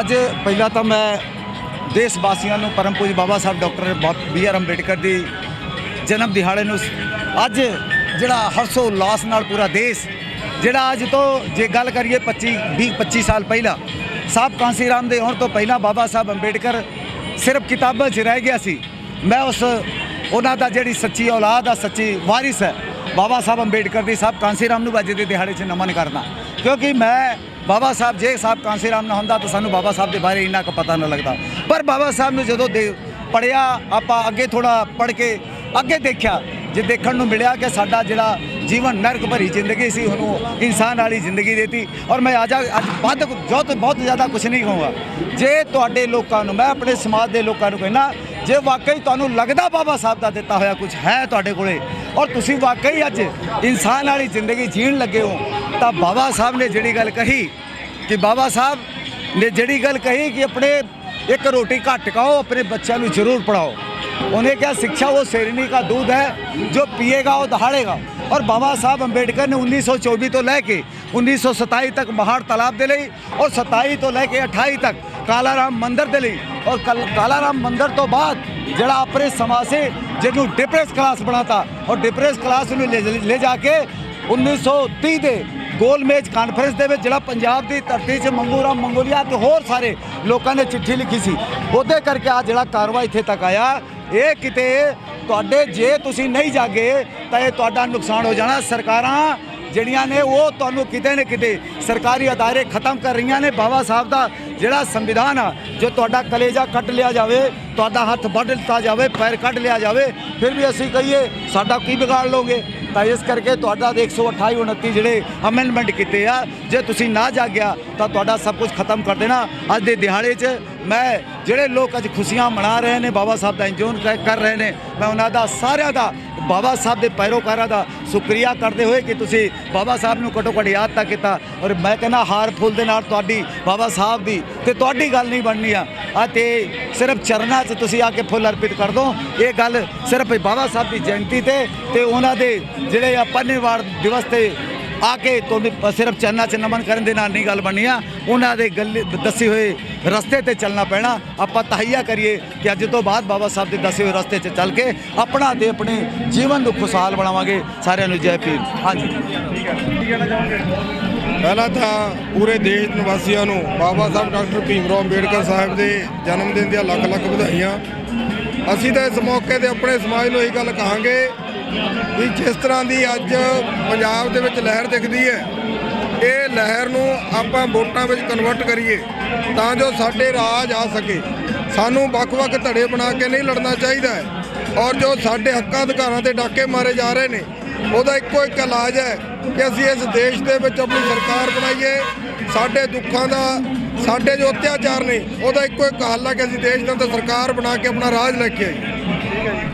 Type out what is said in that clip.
ਅੱਜ ਪਹਿਲਾਂ ਤਾਂ ਮੈਂ ਦੇਸ਼ ਵਾਸੀਆਂ ਨੂੰ ਪਰਮ ਪੂਜ Babasaheb doctor B R Ambedkar ਦੀ ਜਨਮ ਦਿਹਾੜੇ ਨੂੰ ਅੱਜ ਜਿਹੜਾ ਹਰਸ਼ੋ ਉਲਾਸ ਨਾਲ ਪੂਰਾ ਦੇਸ਼, ਜਿਹੜਾ ਅੱਜ ਤੋਂ ਜੇ ਗੱਲ ਕਰੀਏ 25 20 25 ਸਾਲ ਪਹਿਲਾਂ ਸਾਹਿਬ ਕਾਂਸੀ ਰਾਮ ਦੇ ਆਉਣ ਤੋਂ ਪਹਿਲਾਂ ਬਾਬਾ ਸਾਹਿਬ ਅੰਬੇਡਕਰ ਸਿਰਫ ਕਿਤਾਬਾਂ 'ਚ ਰਹਿ ਗਿਆ ਸੀ। ਮੈਂ ਉਸ ਉਹਨਾਂ ਦਾ ਜਿਹੜੀ ਸੱਚੀ ਔਲਾਦ ਆ, ਸੱਚੀ ਵਾਰਿਸ ਹੈ, ਬਾਬਾ ਸਾਹਿਬ ਅੰਬੇਡਕਰ ਦੀ ਸਾਹਿਬ ਕਾਂਸੀ ਰਾਮ ਨੂੰ ਅੱਜ ਦੇ ਦਿਹਾੜੇ 'ਚ ਨਮਨ ਕਰਦਾ। ਕਿਉਂਕਿ ਮੈਂ ਬਾਬਾ ਸਾਹਿਬ, ਜੇ ਸਾਹਿਬ ਕਾਂਸੀ ਰਾਮ ਨਾ ਹੁੰਦਾ ਤਾਂ ਸਾਨੂੰ ਬਾਬਾ ਸਾਹਿਬ ਦੇ ਬਾਰੇ ਇੰਨਾ ਕੁ ਪਤਾ ਨਾ ਲੱਗਦਾ। ਪਰ ਬਾਬਾ ਸਾਹਿਬ ਨੂੰ ਜਦੋਂ ਦੇ ਪੜਿਆ ਆਪਾਂ ਅੱਗੇ ਥੋੜਾ ਪੜ ਕੇ ਅੱਗੇ ਦੇਖਿਆ, ਜੇ ਦੇਖਣ ਨੂੰ ਮਿਲਿਆ ਕਿ ਸਾਡਾ ਜਿਹੜਾ ਜੀਵਨ ਨਰਕ ਭਰੀ ਜ਼ਿੰਦਗੀ ਸੀ ਉਹਨੂੰ ਇਨਸਾਨ ਵਾਲੀ ਜ਼ਿੰਦਗੀ ਦੇਤੀ। ਔਰ ਮੈਂ ਅੱਜ ਅੱਜ ਵੱਧ ਬਹੁਤ ਬਹੁਤ ਜ਼ਿਆਦਾ ਕੁਝ ਨਹੀਂ ਕਹੂੰਗਾ। ਜੇ ਤੁਹਾਡੇ ਲੋਕਾਂ ਨੂੰ, ਮੈਂ ਆਪਣੇ ਸਮਾਜ ਦੇ ਲੋਕਾਂ ਨੂੰ ਕਹਿੰਦਾ, ਜੇ ਵਾਕਈ ਤੁਹਾਨੂੰ ਲੱਗਦਾ ਬਾਬਾ ਸਾਹਿਬ ਦਾ ਦਿੱਤਾ ਹੋਇਆ ਕੁਝ ਹੈ ਤੁਹਾਡੇ ਕੋਲੇ, ਔਰ ਤੁਸੀਂ ਵਾਕਈ ਅੱਜ ਇਨਸਾਨ ਵਾਲੀ ਜ਼ਿੰਦਗੀ ਜੀਣ ਲੱਗੇ ਹੋ ਤਾਂ ਬਾਬਾ ਸਾਹਿਬ ਨੇ ਜਿਹੜੀ ਗੱਲ ਕਹੀ ਕਿ ਬਾਬਾ ਸਾਹਿਬ ਨੇ ਜਿਹੜੀ ਗੱਲ ਕਹੀ ਕਿ ਆਪਣੇ ਇੱਕ ਰੋਟੀ ਘੱਟ ਖਾਓ ਆਪਣੇ ਬੱਚਿਆਂ ਨੂੰ ਜ਼ਰੂਰ ਪੜਾਓ ਉਹਨੇ ਕਿਹਾ ਸਿੱਖਿਆ ਉਹ ਸ਼ੇਰਨੀ ਦਾ दूध है जो पिएगा वो दहाड़ेगा और बाबा साहब अंबेडकर ने 1924 ਤੋਂ ਲੈ ਕੇ 1927 ਤੱਕ ਮਹਾੜ ਤਾਲਾਬ ਦੇ ਲਈ ਔਰ 27 ਤੋਂ ਲੈ ਕੇ 28 ਤੱਕ ਕਾਲਾ ਰਾਮ ਮੰਦਿਰ ਦੇ ਲਈ ਔਰ ਕਲ- ਕਾਲਾ ਰਾਮ ਮੰਦਿਰ ਤੋਂ ਬਾਅਦ ਜਿਹੜਾ ਆਪਣੇ ਸਮਾਜ ਸੇ ਜਿਹਨੂੰ ਡਿਪਰੈਸ ਕਲਾਸ ਬਣਾਤਾ ਔਰ ਡਿਪਰੈਸ ਕਲਾਸ ਨੂੰ ਲੈ ਲੈ ਜਾ ਕੇ 1930 ਦੇ ਗੋਲ ਮੇਜ ਕਾਨਫਰੰਸ ਦੇ ਵਿੱਚ ਜਿਹੜਾ ਪੰਜਾਬ ਦੀ ਧਰਤੀ 'ਚ ਮੰਗੂ ਰਾਮ ਮੰਗੋਲੀਆ ਤੇ ਹੋਰ ਸਾਰੇ ਲੋਕਾਂ ਨੇ ਚਿੱਠੀ ਲਿਖੀ ਸੀ। ਉਹਦੇ ਕਰਕੇ ਆ ਜਿਹੜਾ ਕਾਰਵਾਈ ਇੱਥੇ ਤੱਕ ਆਇਆ, ਇਹ ਕਿਤੇ ਤੁਹਾਡੇ ਜੇ ਤੁਸੀਂ ਨਹੀਂ ਜਾਗੇ, ਤਾਂ ਇਹ ਤੁਹਾਡਾ ਨੁਕਸਾਨ ਹੋ ਜਾਣਾ। ਸਰਕਾਰਾਂ ਜਿਹੜੀਆਂ ਨੇ, ਉਹ ਤੁਹਾਨੂੰ ਕਿਤੇ ਨਾ ਕਿਤੇ ਸਰਕਾਰੀ ਅਦਾਰੇ ਖਤਮ ਕਰ ਰਹੀਆਂ ਨੇ। ਬਾਬਾ ਸਾਹਿਬ ਦਾ ਜਿਹੜਾ ਸੰਵਿਧਾਨ ਆ, ਜੋ ਤੁਹਾਡਾ ਕਲੇਜਾ ਕੱਟ ਲਿਆ ਜਾਵੇ, ਤੁਹਾਡਾ ਹੱਥ ਵੱਢ ਲਿੱਤਾ ਜਾਵੇ, ਪੈਰ ਕੱਢ ਲਿਆ ਜਾਵੇ, ਫਿਰ ਵੀ ਅਸੀਂ ਕਹੀਏ, ਸਾਡਾ ਕੀ ਵਿਗਾੜ ਲੋਗੇ ਤਾਂ ਇਸ ਕਰਕੇ ਤੁਹਾਡਾ ਦੇ 128 29 ਜਿਹੜੇ ਅਮੈਂਡਮੈਂਟ ਕੀਤੇ ਆ, ਜੇ ਤੁਸੀਂ ਨਾ ਜਾਗਿਆ, ਤਾਂ ਤੁਹਾਡਾ ਸਭ ਕੁਝ ਖਤਮ ਕਰ ਦੇਣਾ। ਅੱਜ ਦੇ ਦਿਹਾੜੇ 'ਚ ਮੈਂ ਜਿਹੜੇ ਲੋਕ ਅੱਜ ਖੁਸ਼ੀਆਂ ਮਨਾ ਰਹੇ ਨੇ, ਬਾਬਾ ਸਾਹਿਬ ਦਾ ਇੰਜੋਏ ਕਰ ਰਹੇ ਨੇ, ਮੈਂ ਉਹਨਾਂ ਦਾ ਸਾਰਿਆਂ ਦਾ ਬਾਬਾ ਸਾਹਿਬ ਦੇ ਪੈਰੋਕਾਰਾਂ ਦਾ ਸ਼ੁਕਰੀਆ ਕਰਦੇ ਹੋਏ ਕਿ ਤੁਸੀਂ ਬਾਬਾ ਸਾਹਿਬ ਨੂੰ ਘਟੋ ਘੱਟ ਯਾਦ ਤਾਂ ਕੀਤਾ। ਔਰ ਮੈਂ ਕਹਿੰਦਾ ਹਾਰ ਫੁੱਲ ਦੇ ਨਾਲ ਤੁਹਾਡੀ ਬਾਬਾ ਸਾਹਿਬ ਦੀ ਤੇ ਤੁਹਾਡੀ ਗੱਲ ਨਹੀਂ ਬਣਨੀ ਆ। ਅਤੇ ਸਿਰਫ ਚਰਨਾਂ 'ਚ ਤੁਸੀਂ ਆ ਕੇ ਫੁੱਲ ਅਰਪਿਤ ਕਰ ਦੋ। ਇਹ ਗੱਲ ਸਿਰਫ ਬਾਬਾ ਸਾਹਿਬ ਦੀ ਜਯੰਤੀ ਤੇ ਤੇ ਉਹਨਾਂ ਦੇ ਜਿਹੜੇ ਆ ਪੰਨੇਵਾੜ ਦਿਵਸ ਤੇ ਆ ਕੇ ਤੁਹਾਨੂੰ ਸਿਰਫ ਚਰਨਾਂ 'ਚ ਨਮਨ ਕਰਨ ਦੇ ਨਾਲ ਨਹੀਂ ਗੱਲ ਬਣਨੀ ਆ। ਉਹਨਾਂ ਦੇ ਗੱਲ ਦੱਸੇ ਹੋਏ ਰਸਤੇ ਤੇ ਚੱਲਣਾ ਪੈਣਾ। ਆਪਾਂ ਤਹਈਆ ਕਰੀਏ ਕਿ ਅੱਜ ਤੋਂ ਬਾਅਦ ਬਾਬਾ ਸਾਹਿਬ ਦੇ ਦੱਸੇ ਹੋਏ ਰਸਤੇ 'ਚ ਚੱਲ ਕੇ ਆਪਣਾ ਤੇ ਆਪਣੇ ਜੀਵਨ ਨੂੰ ਖੁਸ਼ਹਾਲ ਬਣਾਵਾਂਗੇ। ਸਾਰਿਆਂ ਨੂੰ ਜੈ ਪੀਰ ਹਾਂਜੀ। ਪਹਿਲਾਂ ਤਾਂ ਪੂਰੇ ਦੇਸ਼ ਨਿਵਾਸੀਆਂ ਨੂੰ ਬਾਬਾ ਸਾਹਿਬ ਡਾਕਟਰ ਭੀਮ ਰਾਓ ਅੰਬੇਡਕਰ ਸਾਹਿਬ ਦੇ ਜਨਮ ਦਿਨ ਦੀਆਂ ਲੱਖ ਲੱਖ ਵਧਾਈਆਂ। ਅਸੀਂ ਤਾਂ ਇਸ ਮੌਕੇ ਤੇ ਆਪਣੇ ਸਮਾਜ ਨੂੰ ਇਹੀ ਗੱਲ ਕਹਾਂਗੇ ਵੀ ਜਿਸ ਤਰ੍ਹਾਂ ਦੀ ਅੱਜ ਪੰਜਾਬ ਦੇ ਵਿੱਚ ਲਹਿਰ ਦਿਖਦੀ ਹੈ, ਇਹ ਲਹਿਰ ਨੂੰ ਆਪਾਂ ਵੋਟਾਂ ਵਿੱਚ ਕਨਵਰਟ ਕਰੀਏ ਤਾਂ ਜੋ ਸਾਡੇ ਰਾਜ ਆ ਸਕੇ। ਸਾਨੂੰ ਵੱਖ-ਵੱਖ ਧੜੇ ਬਣਾ ਕੇ ਨਹੀਂ ਲੜਨਾ ਚਾਹੀਦਾ ਹੈ ਔਰ ਜੋ ਸਾਡੇ ਹੱਕਾਂ ਅਧਿਕਾਰਾਂ ਤੇ ਡਾਕੇ ਮਾਰੇ ਜਾ ਰਹੇ ਨੇ, ਉਹਦਾ ਇੱਕੋ ਇੱਕ ਇਲਾਜ ਹੈ ਕਿ ਅਸੀਂ ਇਸ ਦੇਸ਼ ਦੇ ਵਿੱਚ ਆਪਣੀ ਸਰਕਾਰ ਬਣਾਈਏ, ਸਾਡੇ ਦੁੱਖਾਂ ਦਾ ਸਾਡੇ ਜੋ ਅਤਿਆਚਾਰ ਨੇ, ਉਹਦਾ ਇੱਕੋ ਇੱਕ ਹੱਲ ਹੈ ਕਿ ਅਸੀਂ ਦੇਸ਼ ਦੇ ਅੰਦਰ ਸਰਕਾਰ ਬਣਾ ਕੇ ਆਪਣਾ ਰਾਜ ਲੈ ਕੇ ਆਈਏ।